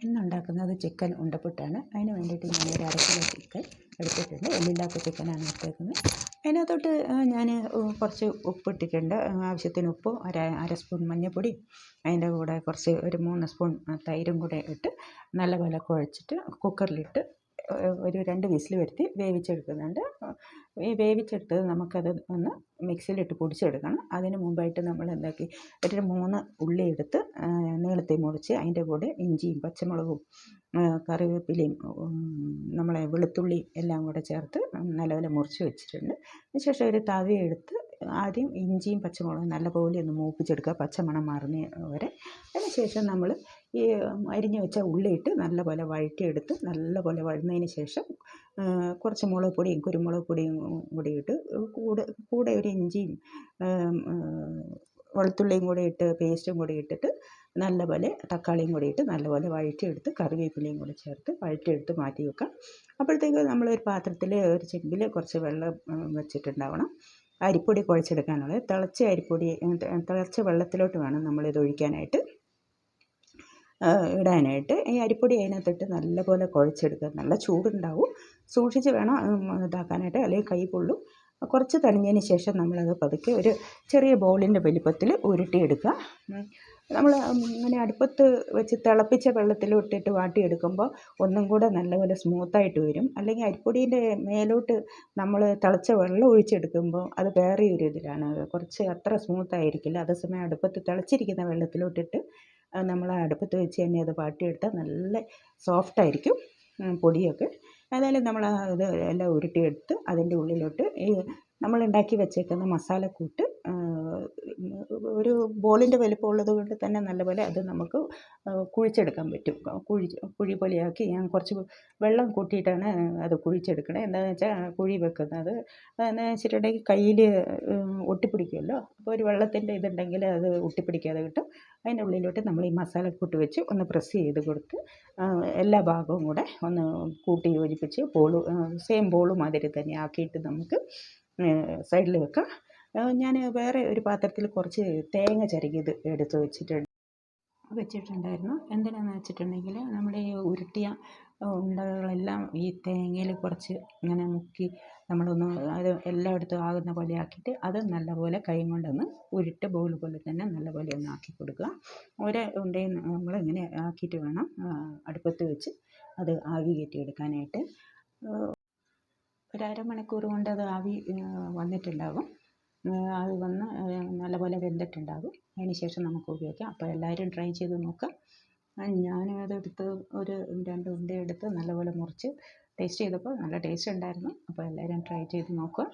ഇന്നുണ്ടാക്കുന്നത് chicken ഉണ്ടപ്പുട്ടാണ് അതിന് വേണ്ടിയിട്ട് ഞാൻ ഒരു അര കിലോ ചിക്കൻ എടുത്തിട്ടുണ്ട്. എല്ലില്ലാത്ത ചിക്കനാണ് എടുത്തേക്കുന്നത്. അതിനകത്തോട്ട് ഞാൻ കുറച്ച് ഉപ്പിട്ടിട്ടുണ്ട്. ആവശ്യത്തിന് ഉപ്പും ഒരു അര സ്പൂൺ മഞ്ഞൾപ്പൊടി അതിന്റെ കൂടെ കുറച്ച് ഒരു മൂന്ന് സ്പൂൺ തൈരും കൂടെ ഇട്ട് നല്ലപോലെ കുഴച്ചിട്ട് കുക്കറിലിട്ട് ഒരു രണ്ട് വിസിൽ വരുത്തി വേവിച്ചെടുക്കുന്നുണ്ട്. ഈ വേവിച്ചെടുത്തത് നമുക്കത് ഒന്ന് മിക്സിയിലിട്ട് പൊടിച്ചെടുക്കണം. അതിന് മുമ്പായിട്ട് നമ്മൾ എന്താക്കി ഒരു മൂന്ന് ഉള്ളി എടുത്ത് നീളത്തിൽ മുറിച്ച് അതിന്റെ കൂടെ ഇഞ്ചിയും പച്ചമുളകും കറിവേപ്പിലയും നമ്മളെ വെളുത്തുള്ളി എല്ലാം കൂടെ ചേർത്ത് നല്ലപോലെ മുറിച്ച് വെച്ചിട്ടുണ്ട്. അതിനുശേഷം ഒരു തവി എടുത്ത് ആദ്യം ഇഞ്ചിയും പച്ചമുളകും നല്ലപോലെ ഒന്ന് മൂപ്പിച്ചെടുക്കുക പച്ചമണം മാറുന്ന വരെ. അതിനുശേഷം നമ്മൾ ഈ അരിഞ്ഞു വെച്ച ഉള്ളിയിട്ട് നല്ലപോലെ വഴറ്റിയെടുത്ത് നല്ലപോലെ വഴന്നതിന് ശേഷം കുറച്ച് മുളക് പൊടിയും കുരുമുളക് പൊടിയും കൂടി ഇട്ട് കൂടെ കൂടെ ഒരു ഇഞ്ചിയും വെളുത്തുള്ളിയും കൂടി ഇട്ട് പേസ്റ്റും കൂടി ഇട്ടിട്ട് നല്ലപോലെ തക്കാളിയും കൂടി ഇട്ട് നല്ലപോലെ വഴറ്റിയെടുത്ത് കറിവേപ്പിലയും കൂടി ചേർത്ത് വഴറ്റിയെടുത്ത് മാറ്റി വെക്കാം. അപ്പോഴത്തേക്ക് നമ്മളൊരു പാത്രത്തിൽ ഒരു ചെമ്പിൽ കുറച്ച് വെള്ളം വെച്ചിട്ടുണ്ടാവണം. അരിപ്പൊടി കുഴച്ചെടുക്കാനുള്ളത് തിളച്ച അരിപ്പൊടി തിളച്ച വെള്ളത്തിലോട്ട് വേണം നമ്മളിത് ഒഴിക്കാനായിട്ട്. ഇടാനായിട്ട് ഈ അരിപ്പൊടി അതിനകത്തിട്ട് നല്ലപോലെ കുഴച്ചെടുക്കുക. നല്ല ചൂടുണ്ടാവും. സൂക്ഷിച്ച് വേണം ഇതാക്കാനായിട്ട് അല്ലെങ്കിൽ കൈ പൊള്ളും. കുറച്ച് തണിഞ്ഞതിന് ശേഷം നമ്മളത് പതുക്കെ ഒരു ചെറിയ ബോളിന്റെ വലിപ്പത്തിൽ ഉരുട്ടിയെടുക്കുക. നമ്മൾ ഇങ്ങനെ അടുപ്പത്ത് വെച്ച് തിളപ്പിച്ച വെള്ളത്തിലിട്ടിട്ട് വാട്ടിയെടുക്കുമ്പോൾ ഒന്നും കൂടെ നല്ലപോലെ സ്മൂത്തായിട്ട് വരും. അല്ലെങ്കിൽ അരിപ്പൊടീന്റെ മേലോട്ട് നമ്മൾ തിളച്ച വെള്ളം ഒഴിച്ചെടുക്കുമ്പോൾ അത് വേറെ ഒരു ഇതിലാണ്. കുറച്ച് അത്ര സ്മൂത്തായിരിക്കില്ല. അതേസമയം അടുപ്പത്ത് തിളച്ചിരിക്കുന്ന വെള്ളത്തിലോട്ടിട്ട് നമ്മൾ അടുപ്പത്ത് വെച്ച് തന്നെ അത് വാട്ടിയെടുത്താൽ നല്ല സോഫ്റ്റായിരിക്കും പൊടിയൊക്കെ. ഏതായാലും നമ്മൾ അത് എല്ലാം ഉരുട്ടിയെടുത്ത് അതിന്റെ ഉള്ളിലോട്ട് ഈ നമ്മൾ ഉണ്ടാക്കി വെച്ചേക്കുന്ന മസാലക്കൂട്ട് ഒരു ബോളിന്റെ വലിപ്പം ഉള്ളത് കൊണ്ട് തന്നെ നല്ലപോലെ അത് നമുക്ക് കുഴിച്ചെടുക്കാൻ പറ്റും. കുഴി കുഴി പോലെയാക്കി ഞാൻ കുറച്ച് വെള്ളം കൂട്ടിയിട്ടാണ് അത് കുഴിച്ചെടുക്കണത് എന്താണെന്ന് വെച്ചാൽ കുഴി വെക്കുന്നത്. എന്ന് വെച്ചിട്ടുണ്ടെങ്കിൽ കയ്യിൽ ഒട്ടിപ്പിടിക്കുമല്ലോ. അപ്പോൾ ഒരു വെള്ളത്തിന്റെ ഇതുണ്ടെങ്കിൽ അത് ഒട്ടിപ്പിടിക്കാതെ കിട്ടും. അതിന്റെ ഉള്ളിലോട്ട് നമ്മൾ ഈ മസാലക്കൂട്ട് വെച്ച് ഒന്ന് പ്രസ് ചെയ്ത് കൊടുത്ത് എല്ലാ ഭാഗവും കൂടെ ഒന്ന് കൂട്ടി യോജിപ്പിച്ച് ബോൾ സെയിം ബോൾ മാതിരി തന്നെ ആക്കിയിട്ട് നമുക്ക് സൈഡിൽ വെക്കാം. ഞാൻ വേറെ ഒരു പാത്രത്തിൽ കുറച്ച് തേങ്ങ ചിരകിയത് എടുത്ത് വെച്ചിട്ടുണ്ട്. വെച്ചിട്ടുണ്ടായിരുന്നു. എന്തിനാന്ന് വെച്ചിട്ടുണ്ടെങ്കിൽ നമ്മുടെ ഈ ഉരുട്ടിയ ഉണ്ടകളെല്ലാം ഈ തേങ്ങയിൽ കുറച്ച് ഇങ്ങനെ മുക്കി നമ്മളൊന്ന് അത് എല്ലായിടത്തും ആകുന്ന പോലെ ആക്കിയിട്ട് അത് നല്ലപോലെ കൈ കൊണ്ടൊന്ന് ഉരുട്ട് ബോൾ പോലെ തന്നെ നല്ലപോലെ ഒന്ന് ആക്കി കൊടുക്കുക. ഒരു ഉണ്ടയും നമ്മളിങ്ങനെ ആക്കിയിട്ട് വേണം അടുപ്പത്ത് വെച്ച് അത് ആവി കയറ്റി എടുക്കാനായിട്ട്. ഒരു അരമണിക്കൂർ കൊണ്ട് അത് ആവി വന്നിട്ടുണ്ടാകും അത് വന്ന് നല്ലപോലെ വെന്തിട്ടുണ്ടാകും. അതിന് ശേഷം നമുക്ക് ഉപയോഗിക്കാം. അപ്പോൾ എല്ലാവരും ട്രൈ ചെയ്ത് നോക്കുക ഞാൻ അതെടുത്ത് ഒരു രണ്ട് ഉണ്ട എടുത്ത് നല്ലപോലെ മുറിച്ച് ടേസ്റ്റ് ചെയ്തപ്പോൾ നല്ല ടേസ്റ്റ് ഉണ്ടായിരുന്നു. അപ്പോൾ എല്ലാവരും ട്രൈ ചെയ്ത് നോക്കുക.